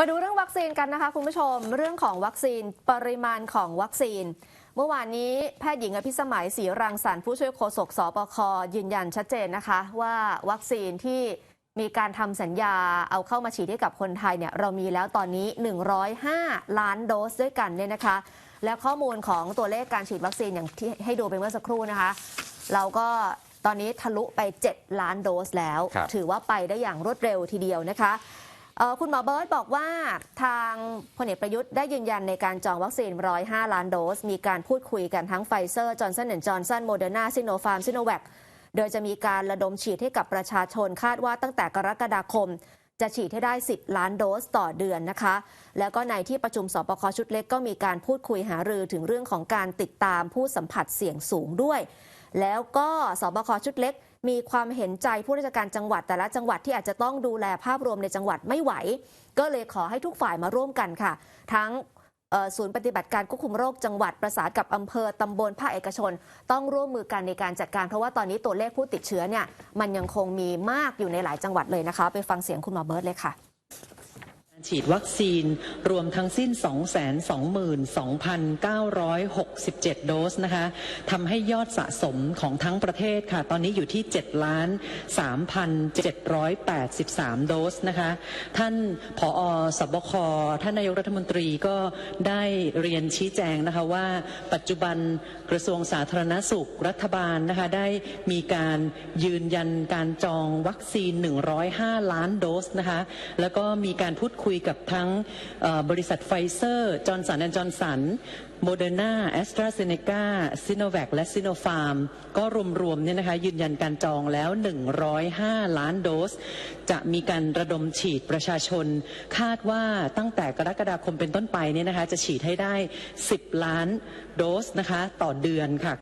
มาดูเรื่องวัคซีนกันนะคะคุณผู้ชม เรื่องของวัคซีนปริมาณของวัคซีน เมื่อวานนี้แพทย์หญิงอภิสมัยศรีรังสรรค์ผู้ช่วยโฆษกสปคยืนยันชัดเจนนะคะ ว่าวัคซีนที่มีการทำสัญญาเอาเข้ามาฉีดให้กับคนไทยเนี่ยเรามีแล้วตอนนี้ 105 ล้านโดสด้วยกันเนี่ยนะคะ และข้อมูลของตัวเลขการฉีดวัคซีนอย่างที่ให้ดูไปเมื่อสักครู่นะคะ เราก็ตอนนี้ทะลุไป 7 ล้านโดสแล้วครับถือว่าไปได้อย่างรวดเร็วทีเดียวนะคะเอ่อ คุณหมอเบิร์ตบอกว่าทางพลเอกประยุทธ์ได้ยืนยันในการจองวัคซีน 105 ล้านโดส มีการพูดคุยกันทั้งไฟเซอร์จอร์นสันแอนด์จอร์นสันโมเดอร์นาซิโนฟาร์มซิโนแวคโดยจะมีการระดมฉีดให้กับประชาชนคาดว่าตั้งแต่กรกฎาคม จะฉีดให้ได้ 10 ล้านโดสต่อเดือนนะคะ แล้วก็ในที่ประชุมสปคชุดเล็กก็มีการพูดคุยหารือถึงเรื่องของการติดตามผู้สัมผัสเสี่ยงสูงด้วย แล้วก็สบคชุดเล็ก มีความเห็นใจผู้ราชการจังหวัด แต่ละจังหวัดที่อาจจะต้องดูแลภาพรวมในจังหวัดไม่ไหว ก็เลยขอให้ทุกฝ่ายมาร่วมกันค่ะ ทั้งศูนย์ปฏิบัติการควบคุมโรคจังหวัดประสานกับอำเภอตำบลภาคเอกชน ต้องร่วมมือกันในการจัดการ เพราะว่าตอนนี้ตัวเลขผู้ติดเชื้อเนี่ยมันยังคงมีมากอยู่ในหลายจังหวัดเลยนะคะ ไปฟังเสียงคุณหมอเบิร์ตเลยค่ะ ฉีดวัคซีนรวมทั้งสิ้น 222,967 โดสนะคะทำให้ยอดสะสมของทั้งประเทศค่ะ ตอนนี้อยู่ที่ 7 ล้าน 3,783 โดสนะคะ ท่านผอสบค ท่านนายกรัฐมนตรีก็ได้เรียนชี้แจงนะคะว่า ปัจจุบันกระทรวงสาธารณสุขรัฐบาลนะคะได้มีการยืนยันการจองวัคซีน 105 ล้านโดสนะคะ แล้วก็มีการพูดคุยุยกับทั้งบริษัทไฟเซอร์จอร์นสันแอนจอร์นสันโมเดอร์นาแอสตราเซเนกาซิโนแวคและซิโนฟาร์มก็รวมๆเนี่ยนะคะยืนยันการจองแล้ว 105 ล้านโดส จะมีการระดมฉีดประชาชน คาดว่าตั้งแต่กรกฎาคมเป็นต้นไปเนี่ยนะคะจะฉีดให้ได้ 10 ล้านโดสนะคะต่อเดือนค่ะ